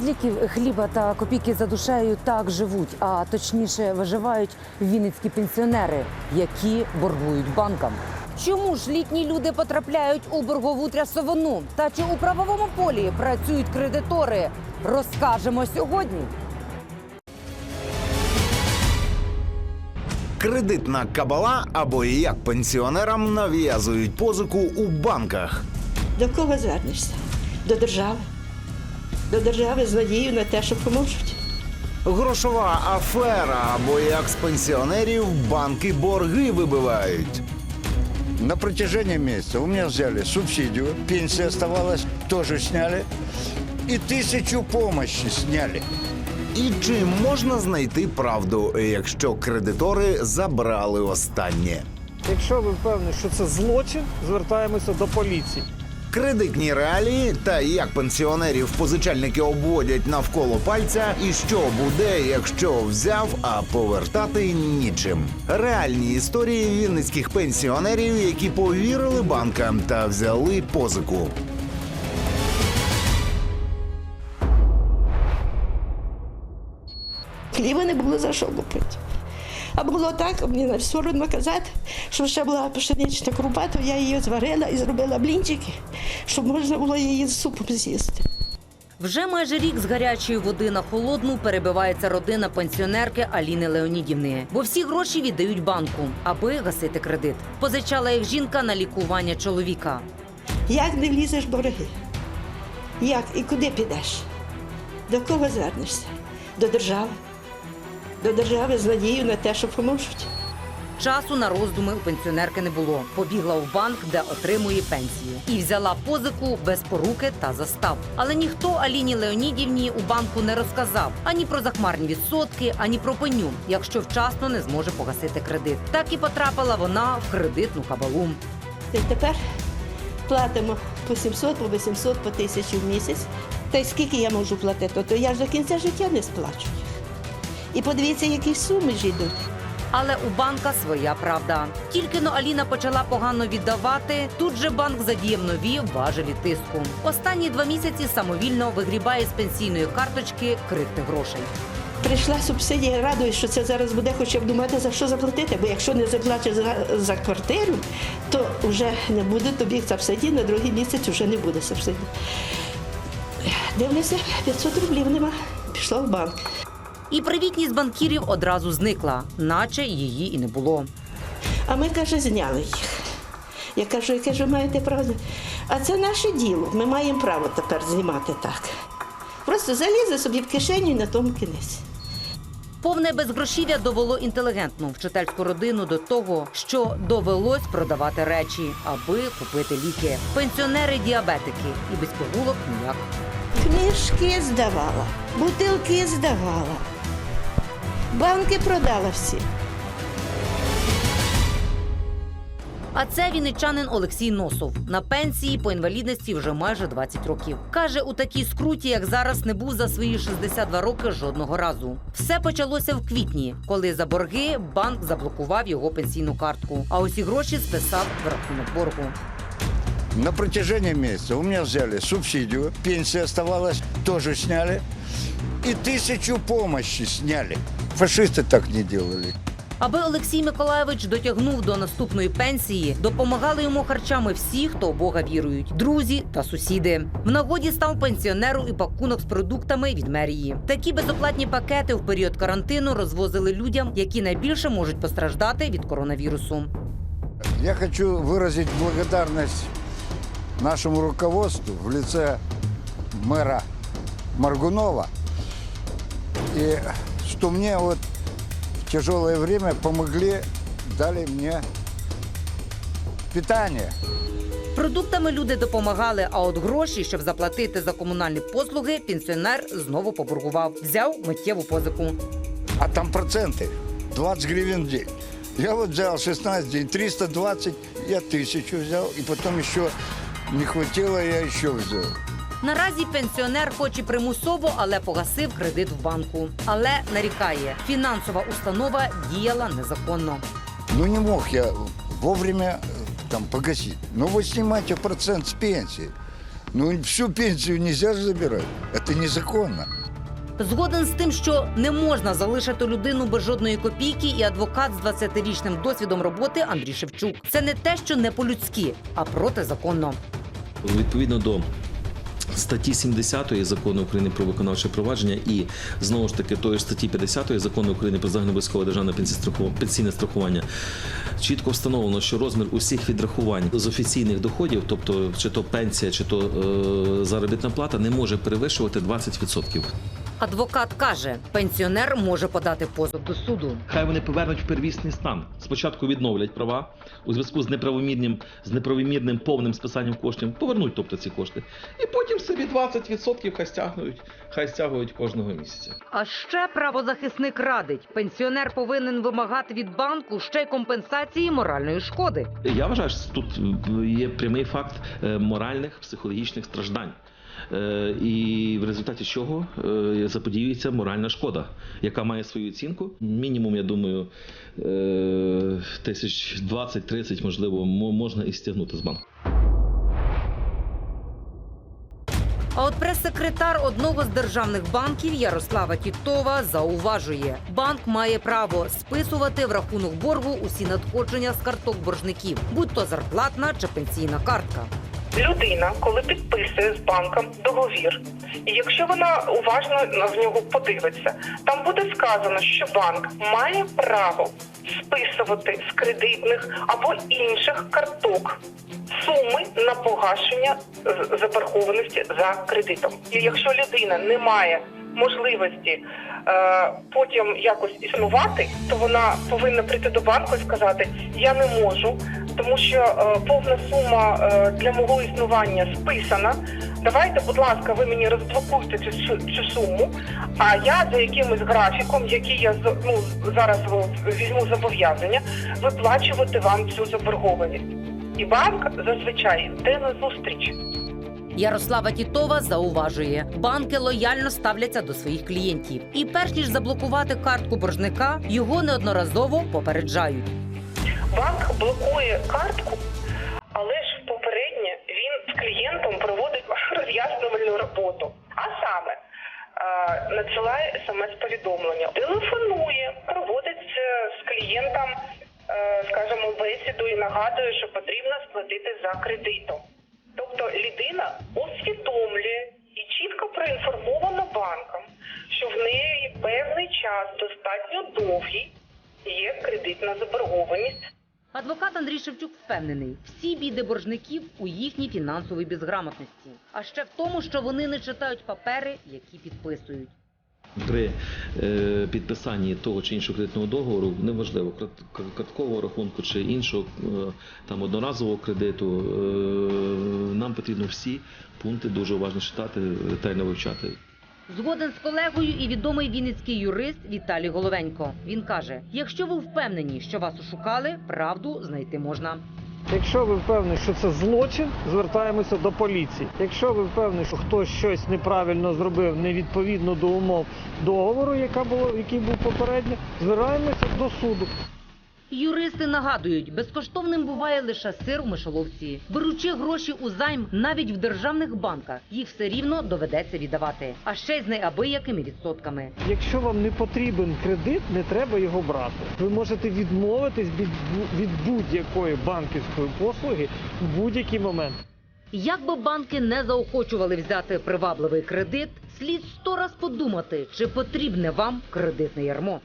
Без ліків, хліба та копійки за душею так живуть, а точніше виживають вінницькі пенсіонери, які боргують банкам. Чому ж літні люди потрапляють у боргову трясовину? Та чи у правовому полі працюють кредитори? Розкажемо сьогодні. Кредитна кабала або як пенсіонерам нав'язують позику у банках. До кого звернешся? До держави. До держави з надією на те, що поможуть. Грошова афера або як з пенсіонерів банки борги вибивають. На протяжении месяца у меня взяли субсидию, пенсия оставалась, тоже сняли, и тысячу помощи сняли. І чи можна знайти правду, якщо кредитори забрали останнє? Якщо ви впевнені, що це злочин, звертаємося до поліції. Кредитні реалії та як пенсіонерів позичальники обводять навколо пальця, і що буде, якщо взяв, а повертати нічим. Реальні історії вінницьких пенсіонерів, які повірили банкам та взяли позику. Хліба не було за що купити. А було так, мені навіть соромно казати, що ще була пшенична крупа, то я її зварила і зробила блінчики, щоб можна було її з супом з'їсти. Вже майже рік з гарячої води на холодну перебивається родина пенсіонерки Аліни Леонідівни, бо всі гроші віддають банку, аби гасити кредит. Позичала їх жінка на лікування чоловіка. Як не влізеш в борги? Як і куди підеш? До кого звернешся? До держави. До держави з надією на те, що поможуть. Часу на роздуми у пенсіонерки не було. Побігла в банк, де отримує пенсію, і взяла позику без поруки та застав. Але ніхто Аліні Леонідівні у банку не розказав ані про захмарні відсотки, ані про пеню, якщо вчасно не зможе погасити кредит. Так і потрапила вона в кредитну кабалу. І тепер платимо по 700, по 800, по 1000 в місяць. Та й скільки я можу платити, то я ж до кінця життя не сплачу. І подивіться, які суми ж йдуть. Але у банка своя правда. Тільки но Аліна почала погано віддавати. Тут же банк задіяв нові важелі тиску. Останні два місяці самовільно вигрібає з пенсійної карточки крихти грошей. Прийшла субсидія, радуюсь, що це зараз буде хоча б думати, за що заплатити. Бо якщо не заплачеш за, за квартиру, то вже не буде тобі субсидії, на другий місяць вже не буде субсидії. Дивлюся, 500 рублів нема. Пішла в банк. І привітність банкірів одразу зникла, наче її і не було. А ми, каже, зняли їх. Я кажу, яке ж ви маєте право? А це наше діло. Ми маємо право тепер знімати так. Просто залізе собі в кишеню і на тому кінець. Повне безгрошів'я довело інтелігентну вчительську родину до того, що довелось продавати речі, аби купити ліки. Пенсіонери, діабетики і без пігулок ніяк. Книжки здавала, бутилки здавала, банки продала всі. А це вінничанин Олексій Носов на пенсії по інвалідності вже майже 20 років. Каже, у такій скруті, як зараз, не був за свої 62 роки жодного разу. Все почалося в квітні, коли за борги банк заблокував його пенсійну картку. А усі гроші списав в рахунок боргу. На протяжении месяца у меня взяли субсидию, пенсия оставалась, тоже сняли, и тысячу помощи сняли Фашисты так не делали. Аби Олексій Миколаєвич дотягнув до наступної пенсії, допомагали йому харчами всі, хто у Бога вірують, друзі та сусіди. В нагоді став пенсіонеру і пакунок з продуктами від мерії. Такі безоплатні пакети в період карантину розвозили людям, які найбільше можуть постраждати від коронавірусу. Я хочу выразить благодарность нашему руководству в лице мэра Маргунова. И что мне вот в тяжелое время помогли, дали мне питание. Продуктами люди допомагали, а от гроші, щоб заплатити за комунальні послуги, пенсіонер знову поборгував. Взяв миттєву позику. А там проценты 20 гривен в день. Я вот взял 16 дней, 320, я тысячу взял, и потом еще не хватило, я еще взял. Наразі пенсіонер, хоч і примусово, але погасив кредит в банку. Але нарікає, фінансова установа діяла незаконно. Ну не мог я вовремя э, там погасить. Но вы снимаете процент с пенсии. Ну, всю пенсию нельзя же забирать. Это незаконно. Згоден з тим, що не можна залишити людину без жодної копійки, і адвокат з 20-річним досвідом роботи Андрій Шевчук. Це не те, що не по-людськи, а протизаконно. Відповідно до статті 70 закону України про виконавче провадження і знову ж таки тої ж статті 50 закону України про загальнообов'язкове державне пенсійне страхування чітко встановлено, що розмір усіх відрахувань з офіційних доходів, тобто чи то пенсія, чи то е, заробітна плата, не може перевищувати 20%. Адвокат каже, пенсіонер може подати позов до суду. Хай вони повернуть в первісний стан. Спочатку відновлять права у зв'язку з неправомірним з неправомірним повним списанням коштів. Повернуть, тобто ці кошти, і потім собі 20% хай стягнуть, хай стягують кожного місяця. А ще правозахисник радить, пенсіонер повинен вимагати від банку ще й компенсації моральної шкоди. Я вважаю, що тут є прямий факт е, моральних психологічних страждань. Е, І в результаті чого е, заподіюється моральна шкода, яка має свою оцінку. Мінімум, я думаю, е, тисяч 20-30, можливо, мо- можна і стягнути з банку. А от прес-секретар одного з державних банків Ярослава Тітова зауважує, банк має право списувати в рахунок боргу усі надходження з карток боржників, будь то зарплатна чи пенсійна картка. Людина, коли підписує з банком договір, і якщо вона уважно в нього подивиться, там буде сказано, що банк має право списувати з кредитних або інших карток суми на погашення з- заборгованості за кредитом. І якщо людина не має можливості е, потім якось існувати, то вона повинна прийти до банку і сказати: Я не можу, тому що е, повна сума е, для мого існування списана. Давайте, будь ласка, ви мені розблокуйте цю, цю, суму. А я за якимось графіком, який я ну, зараз візьму зобов'язання, виплачувати вам цю заборгованість. І банк зазвичай йде на зустріч. Ярослава Тітова зауважує, банки лояльно ставляться до своїх клієнтів, і перш ніж заблокувати картку боржника, його неодноразово попереджають. Блокує картку, але ж попередньо він з клієнтом проводить роз'яснювальну роботу. А саме е, надсилає смс-повідомлення, телефонує, проводить е, з клієнтом, е, скажімо, бесіду і нагадує, що потрібно сплатити за кредитом. Тобто людина усвідомлює і чітко проінформована банком, що в неї певний час достатньо довгий є кредитна заборгованість. Адвокат Андрій Шевчук впевнений, всі біди боржників у їхній фінансовій безграмотності, а ще в тому, що вони не читають папери, які підписують. При е, підписанні того чи іншого кредитного договору, неважливо, карткового рахунку чи іншого е, там одноразового кредиту, е, нам потрібно всі пункти дуже уважно читати, ретельно вивчати. Згоден з колегою і відомий вінницький юрист Віталій Головенько. Він каже: якщо ви впевнені, що вас ошукали, правду знайти можна. Якщо ви впевнені, що це злочин, звертаємося до поліції. Якщо ви впевнені, що хтось щось неправильно зробив невідповідно до умов договору, яка було, який був попередньо, звертаємося до суду. Юристи нагадують, безкоштовним буває лише сир у мишоловці. Беручи гроші у займ навіть в державних банках, їх все рівно доведеться віддавати, а ще й з неабиякими відсотками. Якщо вам не потрібен кредит, не треба його брати. Ви можете відмовитись від, від будь-якої банківської послуги в будь-який момент. Як би банки не заохочували взяти привабливий кредит, слід сто раз подумати, чи потрібне вам кредитне ярмо.